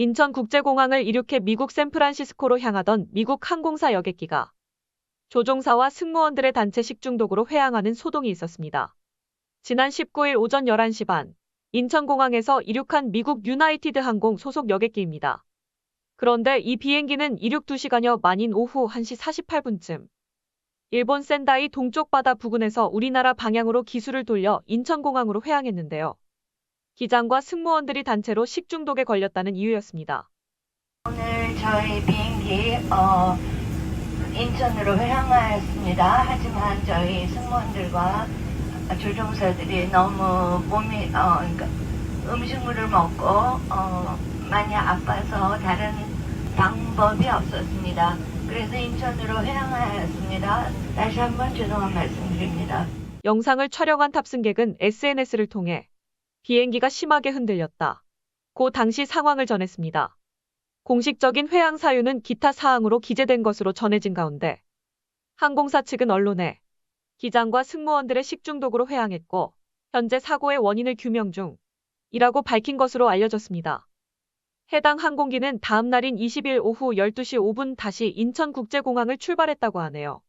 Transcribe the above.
인천국제공항을 이륙해 미국 샌프란시스코로 향하던 미국 항공사 여객기가 조종사와 승무원들의 단체 식중독으로 회항하는 소동이 있었습니다. 지난 19일 오전 11시 반 인천공항에서 이륙한 미국 유나이티드 항공 소속 여객기입니다. 그런데 이 비행기는 이륙 2시간여 만인 오후 1시 48분쯤 일본 센다이 동쪽 바다 부근에서 우리나라 방향으로 기수를 돌려 인천공항으로 회항했는데요. 기장과 승무원들이 단체로 식중독에 걸렸다는 이유였습니다. 오늘 저희 비행기 어, 인천으로 회항하였습니다. 하지만 저희 승무원들과 조종사들이 너무 몸이 어, 그러니까 음식물을 먹고 어, 많이 아파서 다른 방법이 없었습니다. 그래서 인천으로 회항하였습니다. 다시 한번 죄송한 말씀드립니다. 영상을 촬영한 탑승객은 SNS를 통해 비행기가 심하게 흔들렸다. 고 당시 상황을 전했습니다. 공식적인 회항 사유는 기타 사항으로 기재된 것으로 전해진 가운데 항공사 측은 언론에 기장과 승무원들의 식중독으로 회항했고 현재 사고의 원인을 규명 중이라고 밝힌 것으로 알려졌습니다. 해당 항공기는 다음 날인 20일 오후 12시 5분 다시 인천국제공항을 출발했다고 하네요.